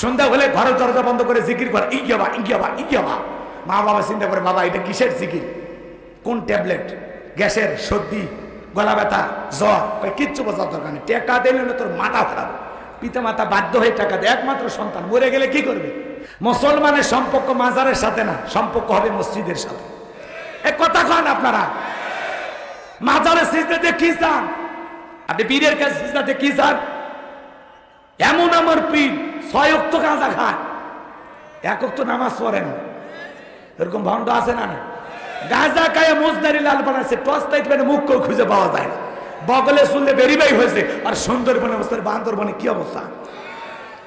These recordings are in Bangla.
সন্ধ্যা হলে ঘরের দরজা বন্ধ করে জিকির করে, ইগিয়াবা ইগিয়াবা ইগিয়াবা। মা বাবা চিন্তা করে, বাবা, এটা কিসের জিকির? কোন ট্যাবলেট? গ্যাসের সর্দি, গলা ব্যথা, জ্বর? কিচ্ছু বোঝার দরকার নেই। টাকা দিলে না তোর মাথা খারাপ। পিতা মাতা বাধ্য হয়ে টাকা দেয় একমাত্র সন্তান, মরে গেলে কি করবে? মুসলমানের সম্পর্ক মাজারের সাথে না, সম্পর্ক হবে মসজিদের সাথে। এ কথা কন আপনারা। মাজারের সিজদাতে কি চান? আপনি পীরের কাছে সিজদাতে কি চান? এমন আমার পীর ছয় অক্ত গাঁজা খায়। এক অক্ত নামাজ পড়ে না। এরকম ভণ্ড আছে না না গাঁজা খায় মোজদারি লাল বানাচ্ছে টস লাইট মানে মুখ কেউ খুঁজে পাওয়া যায় না। বগলে শুনলে বেরিবাই হয়েছে, আর সুন্দরবনে অবস্থার বান্দরবনে কি অবস্থা?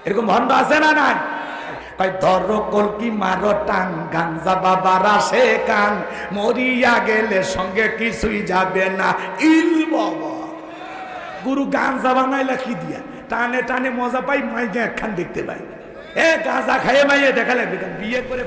এরকম ভণ্ড আছে না নাই? কয় ধরো কলকি মারো টান গাঞ্জা বাবার আসে কান, মরিয়া গেলে সঙ্গে কিছুই যাবে না। ইল বাবা। গুরু গাঞ্জা বানাইলা কি দিয়া? টানে টানে মজা পাই, মাইকে একখান দেখতে পাই। এ গাঁজা খাইয়ে মাইয়ে দেখা বিয়ে করে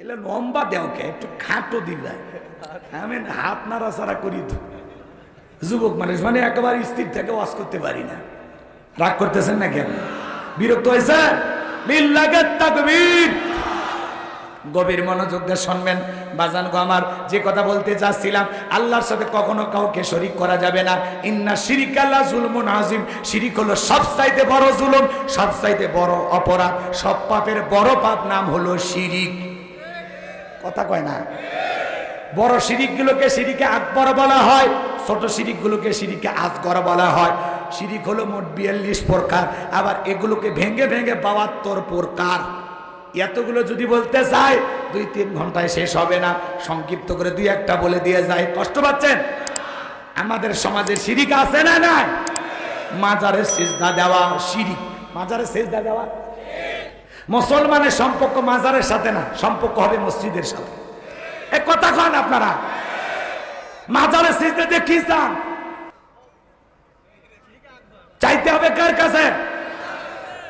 এলে লম্বা দেওকে, একটু খাটো দিলা। আমি হাত নাড়াচাড়া করি যুবক মানুষ মানে একেবারে স্থির থেকে ওয়াজ করতে পারি না। রাগ করতেছেন না কেন বিরক্ত হয়েছে? গভীর মনোযোগ দিয়ে শুনবেন। বাজান গো আমার, যে কথা বলতে চাচ্ছিলাম, আল্লাহর সাথে কখনো কাউকে শরিক করা যাবে না। ইন্না শিরিক আল্লাহ জুলমুন আজিম শিরিক হলো সবচাইতে বড় জুলুম, সবচাইতে বড় অপরাধ। সব পাপের বড় পাপ নাম হলো শিরিক। কথা কয় না? বড় শিরিকগুলোকে শিরিকে আকবর বলা হয়, ছোট শিরিকগুলোকে শিরিকে আজগর বলা হয়। শিরিক হলো মোট বিয়াল্লিশ প্রকার। আবার এগুলোকে ভেঙে ভেঙে বাহাত্তর প্রকার। এতগুলো যদি বলতে চাই দুই তিন ঘন্টায় শেষ হবে না। সংক্ষিপ্ত করে দুই একটা বলে দিয়ে যায়। কষ্ট পাচ্ছেন? আমাদের সমাজে শিরিক আছে না নাই? মাজারের সেজদা দেওয়া শিরিক। মাজারের সেজদা দেওয়া? মুসলমানের সম্পর্ক মাজারের সাথে না, সম্পর্ক হবে মসজিদের সাথে। এ কথা কন আপনারা। মাজারের সিজদাতে কি চান? চাইতে হবে কার কাছে?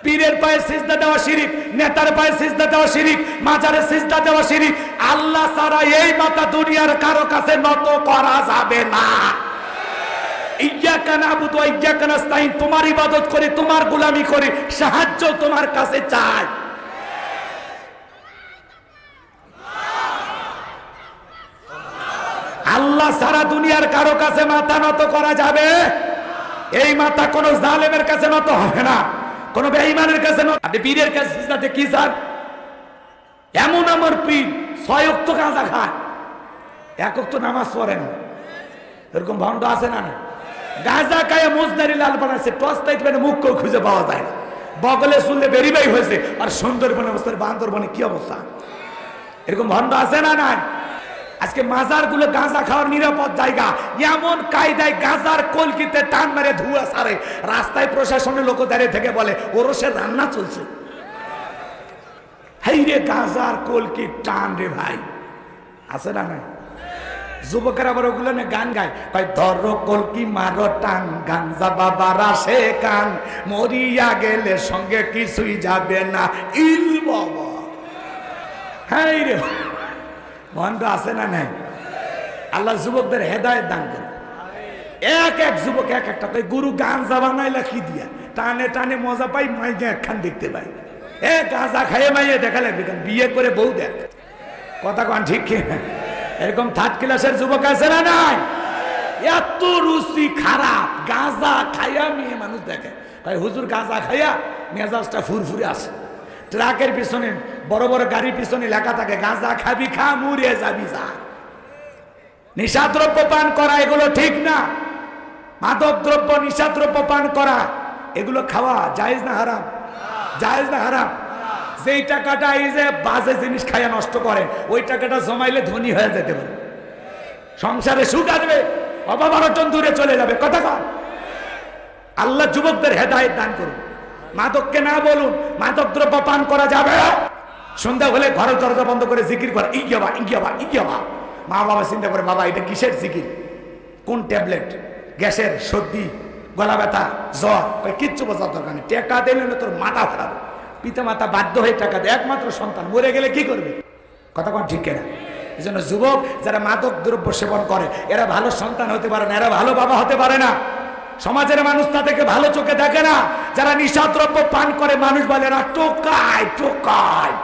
পীরের পায়ে সিজদা দেওয়া শিরিক, নেতার পায়ে সিজদা দেওয়া শিরিক মাজারের সিজদা দেওয়া শিরিক, আল্লাহ ছাড়া এই মাথা দুনিয়ার কারও কাছে নত করা যাবে না। তোমার ইবাদত করে, তোমার গোলামি করে, সাহায্য তোমার কাছে চাই। আল্লাহ সারা দুনিয়ার কারও কাছে মাথা নত করা যাবে? এই মাথা কোন জালেমের কাছে নত হবে না, কোন বেঈমানের কাছে নত আপনি পীরের কাছে সিজদাতে কি চান? এমন আমার পীর, ছয় অক্ত গাঁজা খায়। এক অক্ত নামাজ পড়ে না। এরকম ভণ্ড আছে না না? গাঁজা খায় মোজদারি লাল বানাচ্ছে টস লাইট মানে মুখ খুঁজে পাওয়া যায় না। বগলে শুনলে বেরিবাই হয়েছে, আর সুন্দরবনে অবস্থার বান্দরবনে কি অবস্থা? এরকম ভণ্ড আছে না নাই? আজকে মাজারগুলো গাঁজা খাওয়ার নিরাপদ জায়গা। এমন কায়দায় গাঁজার কলকিতে টান মেরে ধুয়া সারে। রাস্তায় প্রশাসনের লোক দাঁড়িয়ে থেকে বলে ওরসের রান্না চলছে। হেই রে গাঁজার কলকি টান রে ভাই। আছে না নাই? যুবকের আবার ওগুলো না গান গায়। কয়, ধর কলকি, মারো টান গাঞ্জা বাবার আসে কান। মরিয়া গেলে সঙ্গে কিছুই যাবে না। ইল বাবা। হ্যাঁ রে। ভণ্ড আছে না নাই? আল্লাহ যুবকদের হেদায়ত দান করে এক এক যুবক এক একটা গুরু গাঞ্জা বানাইলা কি দিয়া? টানে টানে মজা পাই মাইকে একখান দেখতে পাই। এ গাঁজা খাইয়ে মাইয়ে দেখা লাগবে বিয়ে করে বউ দেখ। কথা কন ঠিক এরকম থার্ড ক্লাসের যুবক আছে না নাই? এত রুচি খারাপ, গাঁজা খাইয়া মেয়ে মানুষ দেখে। হুজুর, গাঁজা খাইয়া মেজাজটা ফুরফুরে আসে ট্রাকের পিছনে, বড় বড় গাড়ির পিছনে লেখা থাকে, গাঁজা খাবি খা মুড়ে যাবি যা। নিশাদ্রব্য পান করা, এগুলো ঠিক না। মাদক দ্রব্য নিশাদ্রব্য পান করা, এগুলো খাওয়া জায়েজ না হারাম? জায়েজ না হারাম? যেই টাকাটা এই যে বাজে জিনিস খাইয়া নষ্ট করেন ওই টাকাটা জমাইলে ধনী হয়ে যেতে পারে। সংসারে সুখ আসবে, অভাব দূরে চলে যাবে। কথা কন? আল্লাহ যুবকদের হেদায়েত দান করুন। মাদককে না বলুন, মাদক দ্রব্য পান করা যাবে। সন্ধ্যা হলে ঘরের দরজা বন্ধ করে জিকির করা ইগিয়াবা ইগিয়াবা ইগিয়াবা মা বাবা চিন্তা করে, বাবা, এটা কিসের জিকির? কোন ট্যাবলেট? গ্যাসের সর্দি, গলা ব্যথা, জ্বর? কয়, কিচ্ছু বোঝার দরকার নেই। টেকা দিলে তোর মাথা খারাপ পিতা মাতা বাধ্য হয়ে টাকা দেয়। একমাত্র সন্তান, মরে গেলে কি করবে? কথা কোন ঠিক কেনা? এই জন্য যুবক, যারা মাদক দ্রব্য সেবন করে, এরা ভালো সন্তান হতে পারে না, এরা ভালো বাবা হতে পারে না। সমাজের মানুষ তাদেরকে ভালো চোখে দেখে না। যারা নিশা দ্রব্য পান করে, মানুষ বলে না, টোকায় টোকায়।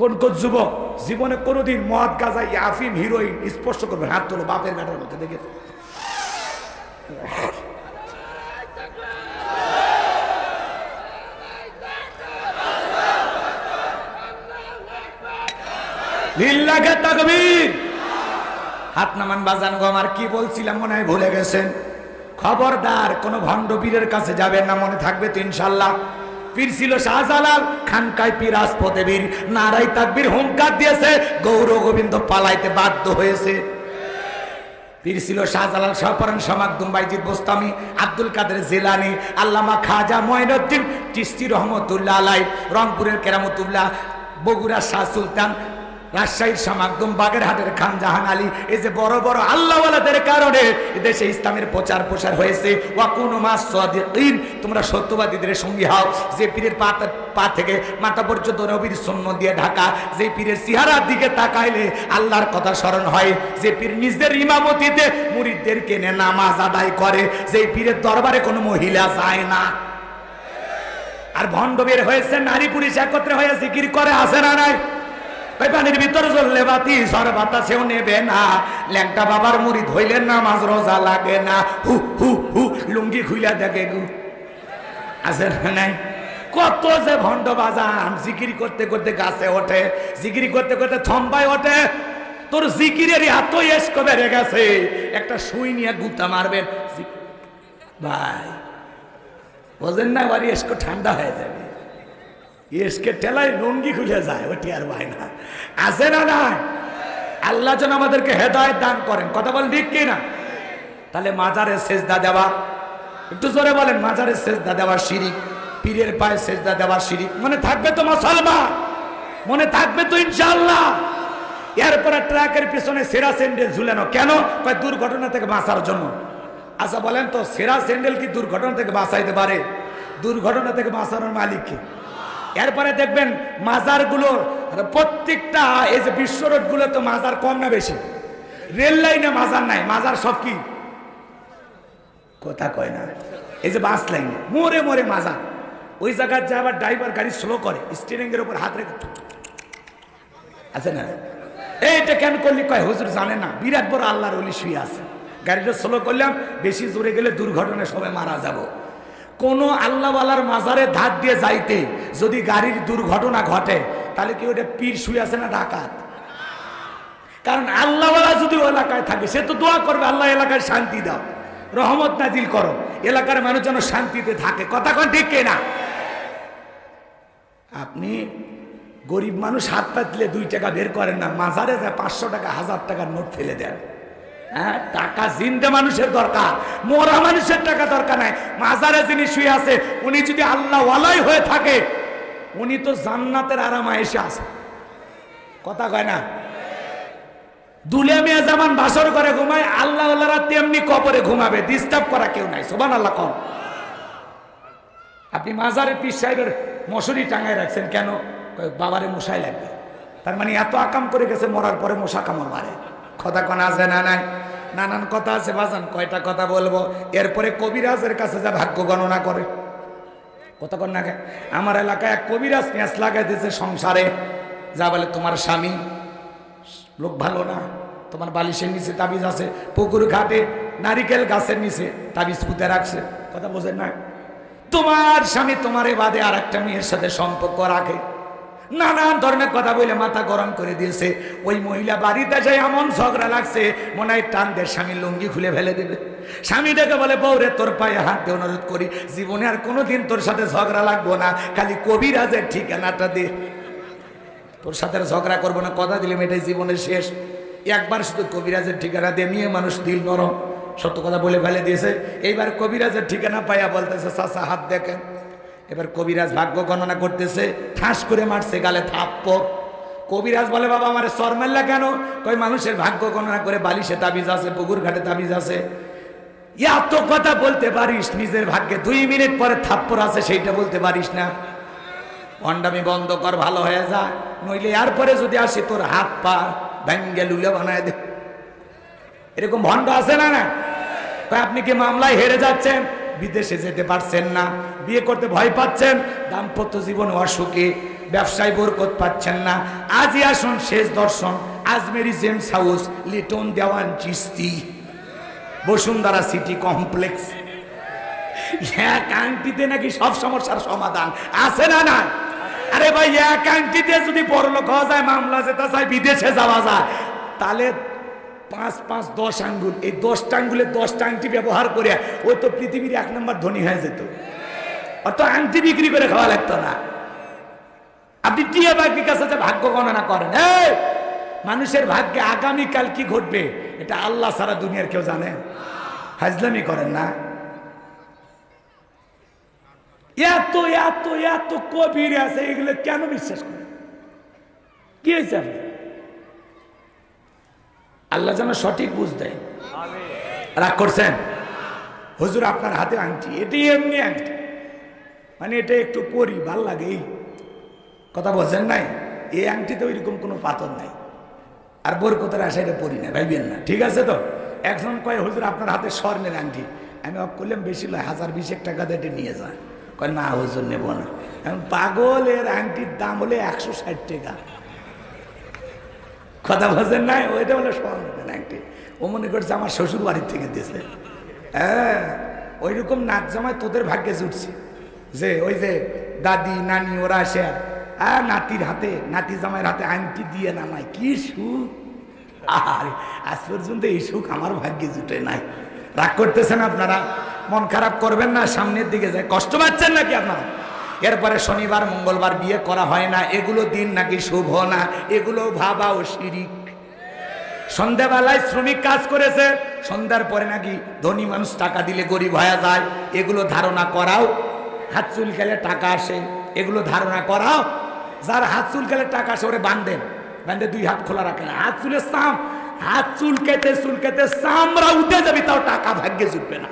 কোন কোন যুবক জীবনে কোনোদিন মদ, গাজা, ইয়াফিম, হিরোইন স্পর্শ করবে হাত তোলো, বাপের গাটার মধ্যে দেখে। লিল্লাহে তাকবীর। হাত নামান বাজান গো, আমার কি বলছিলাম মনে হয় ভুলে গেছেন? খবরদার, কোন ভণ্ড পীরের কাছে যাবেন না মনে থাকবে তো ইনশাল্লাহ। পীর ছিল শাহজালাল, খানকায় পীর আসপদে বীর। নারাই তাকবীর হুঙ্কার দিয়েছে, গৌর গোবিন্দ পালাইতে বাধ্য হয়েছে। পীর ছিল শাহজালাল শাহপরান সমাকদুম বাইজিদ বোস্তামি, আব্দুল কাদের জেলানি, আল্লামা খাজা ময়নুদ্দিন চিস্তি রহমতুল্লাহ আলাই রংপুরের কেরামতুল্লাহ বগুড়া শাহ সুলতান রাজশাহীর সমাগদম বাগেরহাটের খান জাহান আলী। এই যে বড় বড় আল্লাহওয়ালাদের কারণে দেশে ইসলামের প্রচার প্রসার হয়েছে। সাদিকিন, তোমরা সত্যবাদীদের সঙ্গী হও। যে পীরের পা পা থেকে মাথা পর্যন্ত নবীর সন্ন দিয়ে ঢাকা, যে পীরের চেহারার দিকে তাকাইলে আল্লাহর কথা স্মরণ হয়। যে পীর নিজের ইমামতিতে মুরিদদের কেনে নামাজ আদায় করে, যে পীরের দরবারে কোনো মহিলা যায় না। আর ভণ্ড বের হয়েছে, নারী পুলিশ একত্রে হয়ে জিকির করে আসে না নাই? ওই পানির ভিতরে জ্বললে বাতি সর বাতাসেও নেবে না। ল্যাংটা বাবার মুড়ি ধইলে নামাজ রোজা লাগে না। হু হু হু, লুঙ্গি খুইলা দেখে গু। আছে নাই? কত যে ভণ্ড বাজান, জিকিরি করতে করতে গাছে ওঠে, জিকিরি করতে করতে থম্বায় ওঠে। তোর জিকিরের এত এসকো বেড়ে গেছে। একটা সুই নিয়ে গুতা মারবেন। ভাই বোঝেন না বাড়ি এসকো ঠান্ডা হয়ে যাবে। এসকে টেলায় লুঙ্গি খুলে যায়, ওটি আর ভাই না। আছে না না আল্লাহ যেন আমাদেরকে হেদায়ত দান করেন। কথা বলেন ঠিক কি না? তাহলে মাজারে সেজদা দেওয়া, একটু জোরে বলেন মাজারে সেজদা দেওয়া শিরিক, পীরের পায়ে সেজদা দেওয়া শিরিক, মনে থাকবে তো মুসলমান? মনে থাকবে তো ইনশাআল্লাহ। এরপরে ট্রাকের পিছনে সেরা স্যান্ডেল ঝুলানো। কেন? দুর্ঘটনা থেকে বাঁচার জন্য। আচ্ছা বলেন তো, সেরা স্যান্ডেল কি দুর্ঘটনা থেকে বাঁচাইতে পারে? দুর্ঘটনা থেকে বাঁচানোর মালিক কি? এরপরে দেখবেন মাজারগুলো প্রত্যেকটা, এই যে বিশ্ব রোডগুলো তো মাজার কম না বেশি। রেল লাইনে মাজার নাই, মাজার সব কি? কথা কয় না। এই যে বাস লাইনে, মোরে মোরে মাজার। ওই জায়গার যে আবার ড্রাইভার গাড়ি স্লো করে স্টিয়ারিং এর উপর হাত রেখে আছে না? এইটা কেন করলি? কয়, হুজুর জানে না, বিরাট বড় আল্লাহর অলি শুয়ে আছে। গাড়িটা স্লো করলাম, বেশি জোরে গেলে দুর্ঘটনায় সবাই মারা যাব। কোন আল্লাহওয়ালার মাজারে ধার দিয়ে যাইতে যদি গাড়ির দুর্ঘটনা ঘটে, তাহলে কি ওটা পীর শুয়ে আছে না ডাকাত? কারণ আল্লাহওয়ালা যদি এলাকায় থাকে, সে তো দোয়া করবে, আল্লাহ এলাকায় শান্তি দাও। রহমত নাজিল করো। এলাকার মানুষ যেন শান্তিতে থাকে। কথা কোন ঠিক না? আপনি গরিব মানুষ হাত পাতলে দুই টাকা বের করেন না, মাজারে যায় পাঁচশো টাকা, হাজার টাকার নোট ফেলে দেন। হ্যাঁ টাকা জিন্দে মানুষের দরকার, মোরা মানুষের টাকা দরকার নাই। মাজারে যিনি শুয়ে আছে, উনি যদি আল্লাহ ওয়ালাই হয়ে থাকে, উনি তো জান্নাতের আরামা এসে আছে। কথা কয় না? দুলে মেয়ে যেমন বাসর করে ঘুমায়, আল্লাহ আল্লাহরা তেমনি কবরে ঘুমাবে ডিস্টার্ব করা কেউ নাই সোবান আল্লাহ কম আপনি মাজারে পীর সাহেবের মশুরি টাঙায় রাখছেন কেন? বাবারে মশাই লাগবে। তার মানে এত আকাম করে গেছে, মরার পরে মশা কামড় মারে। কথা কোন আছে না নাই? নানান কথা আছে, বাজান, কয়টা কথা বলব? এরপরে কবিরাজের কাছে যা ভাগ্য গণনা করে। কথা কন না আমার এলাকায় এক কবিরাজ পেঁয়াজ লাগাই দিয়েছে সংসারে। যা বলে, তোমার স্বামী লোক ভালো না? তোমার বালিশের নিচে তাবিজ আছে, পুকুর ঘাটে নারিকেল গাছের নিচে তাবিজ পুঁতে রাখছে। কথা বোঝেন না তোমার স্বামী তোমার বাদে আর একটা মেয়ের সাথে সম্পর্ক রাখে। নানান ধরনের কথা বলে মাথা গরম করে দিয়েছে। ওই মহিলা বাড়িতে যাই এমন ঝগড়া লাগছে, মনে হয় টান দিয়ে স্বামী লুঙ্গি খুলে ফেলে দেবে। স্বামী ডেকে বলে বৌরে তোর পায়ে হাত দিয়ে অনুরোধ করি, জীবনে আর কোনোদিন তোর সাথে ঝগড়া লাগবো না, খালি কবিরাজের ঠিকানাটা দে। তোর সাথে ঝগড়া করব না, কথা দিলে এটাই জীবনের শেষ। একবার শুধু কবিরাজের ঠিকানা দিয়ে নিয়ে মানুষ দিল নরম। সত্য কথা বলে ফেলে দিয়েছে। এইবার কবিরাজের ঠিকানা পাইয়া বলতেছে, চাচা, হাত দেখেন। এবার কবিরাজ ভাগ্য গণনা করতেছে, ঠাস করে মারছে, গালে থাপ্পড়। কবিরাজ বলে, বাবা, আমার সর মারলা কেন? কই মানুষের ভাগ্য গণনা করে বালিশে তাবিজ আছে, পুকুর ঘাটে তাবিজ আছে। এত কথা বলতে পারিস, নিজের ভাগ্যে দুই মিনিট পরে থাপ্পর আছে, সেইটা বলতে পারিস না। ভণ্ডামি বন্ধ কর, ভালো হয়ে যা। নইলে এরপরে যদি আসি, তোর হাত পা ভেঙ্গে লুলে বানায় দে। এরকম ভণ্ড আছে না না? আপনি কি মামলায় হেরে যাচ্ছেন? বিদেশে যেতে পারছেন না, বিয়ে করতে ভয় পাচ্ছেন, দাম্পত্য জীবন অসুখে, ব্যবসায় বরকত পাচ্ছেন না। আজই আসুন শেষ দর্শন, Ajmeri gems house, Liton Dewan Chishti. Bashundhara city complex. এক আংটিতে নাকি সব সমস্যার সমাধান, আছে না না আরে ভাই, এক আংটিতে যদি পরলোক হওয়া যায়, মামলা যেতে চায় বিদেশে যাওয়া যায়, তাহলে পাঁচ পাঁচ দশ আঙ্গুল। এই দশটা আঙ্গুলের দশটা আংটি ব্যবহার করে ওই তো পৃথিবীর এক নম্বর ধনী হয়ে যেত। অত আংটি বিক্রি করে খাওয়া লাগতো না। আপনি টিয়া বাকির কাছে যে ভাগ্য গণনা করেন মানুষের ভাগ্যে আগামীকাল কি ঘটবে, এটা আল্লাহ সারা দুনিয়ার কেউ জানে? হাজলামি করেন না। এত এত এত কবির আছে, এগুলো কেন বিশ্বাস করেন? কি হয়েছে আপনার? আল্লাহ যেন সঠিক বুঝ দেয়। রাগ করছেন? হুজুর, আপনার হাতে আংটি, এটি এমনি আংটি। মানে এটা একটু পরি, ভালো লাগে কথা বলছেন নাই? এই আংটিতে ওইরকম কোনো পাথর নাই। আর বরকতের আশা এটা পরি না, ভাইবেন না। ঠিক আছে তো? একজন কয়, হুজুর, আপনার হাতে স্বর্ণের আংটি। আমি অফ করলাম বেশি লয়, হাজার বিশেক টাকা দিয়ে নিয়ে যান কয়, না, হুজুর, নেব না। পাগলের আংটির দাম হলে একশো ষাট টাকা। কথা বলছেন নাই ওইটা হলো স্বর্ণের আংটি ও মনে করছে আমার শ্বশুর বাড়ির থেকে দিয়েছে। হ্যাঁ ওই রকম নাচ জামায় তোদের ভাগ্যে জুটছে। যে ওই যে দাদি, নানি, ওরা আসে আর নাতির হাতে, নাতি জামাইয়ের হাতে আংটি দিয়ে নামায়, কি সুখ? আর, আজ পর্যন্ত এই সুখ আমার ভাগ্যে জুটে নাই। রাগ করতেছেন আপনারা? মন খারাপ করবেন না, সামনের দিকে যায়। কষ্ট পাচ্ছেন নাকি আপনারা? এরপরে শনিবার, মঙ্গলবার বিয়ে করা হয় না। এগুলো দিন নাকি শুভ না? এগুলো ভাবা ও শিরিক। সন্ধ্যাবেলায় শ্রমিক কাজ করেছে, সন্ধ্যার পরে নাকি ধনী মানুষ টাকা দিলে গরিব হয়ে যায়। এগুলো ধারণা করাও, হাত চুল খেলে টাকা আসে। এগুলো ধারণা করাও, যার হাত চুল খেলে টাকা আসে, ওরে বান্ধেন বান্ধে দুই হাত খোলা রাখেন হাত চুলে সাম হাত চুল কেটে চুল কেটে সামরা উঠে যাবি, তাও টাকা ভাগ্যে জুটবে না।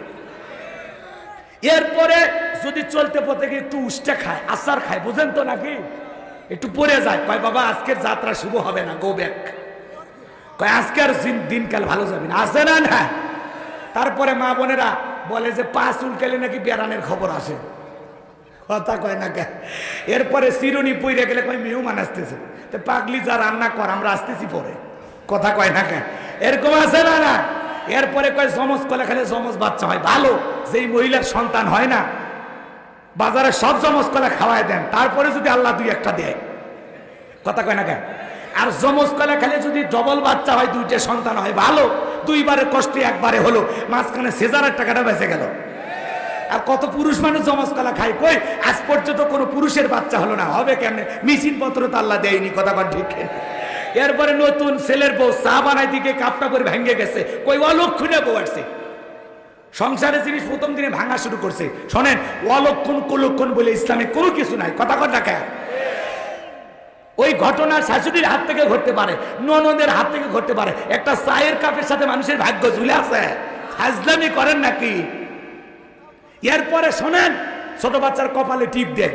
এরপরে যদি চলতে পথে গিয়ে একটু উষ্টা খায়, আচার খায়, বুঝেন তো নাকি? একটু পরে যায়, কয়, বাবা, আজকের যাত্রা শুভ হবে না, গো কয়, আজকের দিন- দিনকাল ভালো যাবে না। আসে না না? তারপরে মা বোনেরা বলে যে, পা চুলকালে নাকি বেড়ানের খবর আসে। কথা কয় না কে? এরপরে চিরুনি পইরে গেলে কয় মেহমান আসতেছে। তো পাগলি যা রান্না কর, আমরা আসতেছি পরে। কথা কয় না কে? এরকম আছে না না? এরপরে কয়, জমজ কলে খেলে জমজ বাচ্চা হয়। ভালো, যেই মহিলার সন্তান হয় না বাজারে সব জমজ কলে খাওয়াই দেন, তারপরে যদি আল্লাহ দুই একটা দেয়। কথা কয় না কেন? আর জমজ কলা খেলে যদি ডবল বাচ্চা হয়, দুইটা সন্তান হয়, ভালো। দুইবারে কষ্টে একবারে হলো, মাঝখানে সেজারের টাকাটা বেঁচে গেল। আর কত পুরুষ মানুষ জমজ কলা খায়, কই? আজ পর্যন্ত কোনো পুরুষের বাচ্চা হলো না, হবে কেমনে? মেশিন পত্র তো আল্লাহ দেয়নি, কথা কন ঠিক? এরপরে নতুন ছেলের বউ চা বানাই দিকে, কাপটা করে ভেঙে গেছে। কই, অলক্ষণে বউ আসছে। সংসারের জিনিস প্রথম দিনে ভাঙা শুরু করছে। শোনেন, অলক্ষণ কুলক্ষণ বলে ইসলামে কোনো কিছু নাই। কথা না কেন ওই ঘটনা শাশুড়ির হাত থেকে ঘটতে পারে, ননদের হাত থেকে ঘটতে পারে। একটা চায়ের কাপের সাথে মানুষের ভাগ্য ঝুলে আছে। হাজলামি করেন নাকি? এরপরে শোনেন, ছোট বাচ্চার কপালে টিপ দেন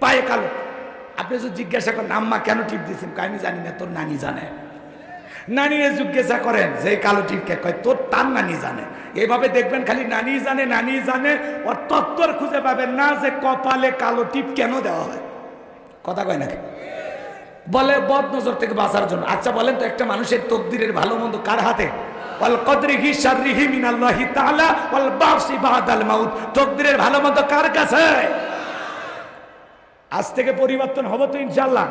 পায়ে কালো। আপনি যদি জিজ্ঞাসা করেন, আম্মা, কেন টিপ দিয়েছেন? আমি জানি না, তোর নানি জানে। নানিরে জিজ্ঞাসা করেন, যে কালো টিপকে কয়, তোর তার নানি জানে? এইভাবে দেখবেন খালি নানি জানে নানি জানে ওর তত্ত্বর খুঁজে পাবেন না যে কপালে কালো টিপ কেন দেওয়া হয়। কথা কয় নাকি? বলে, বদ নজর থেকে বাঁচার জন্য। আচ্ছা বলেন তো একটা মানুষের তকদিরের ভালো মন্দ কার হাতে? তকদিরের ভালো মন্দ কার কাছে? আজ থেকে পরিবর্তন হবে তো ইনশাল্লাহ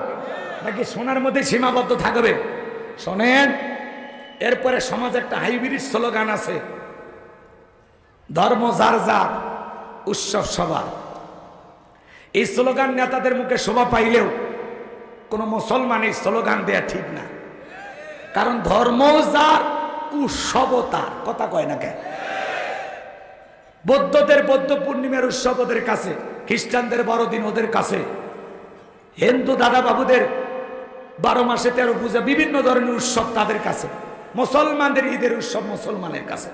নাকি সোনার মধ্যে সীমাবদ্ধ থাকবে? শোনেন, এরপরে সমাজে একটা হাইব্রিড স্লোগান আছে, ধর্ম যার যার, উৎসব সবার। এই স্লোগান নেতাদের মুখে শোভা পাইলেও কোনো মুসলমান এই স্লোগান দেয়া ঠিক না। কারণ ধর্ম যার, উৎসব তার। কথা কয় না কেন? বৌদ্ধদের বৌদ্ধ পূর্ণিমার উৎসব ওদের কাছে, খ্রিস্টানদের বড়দিন ওদের কাছে, হিন্দু দাদা বাবুদের বারো মাসে তেরো পূজা বিভিন্ন ধরনের উৎসব তাদের কাছে। মুসলমানদের ঈদের উৎসব মুসলমানের কাছে।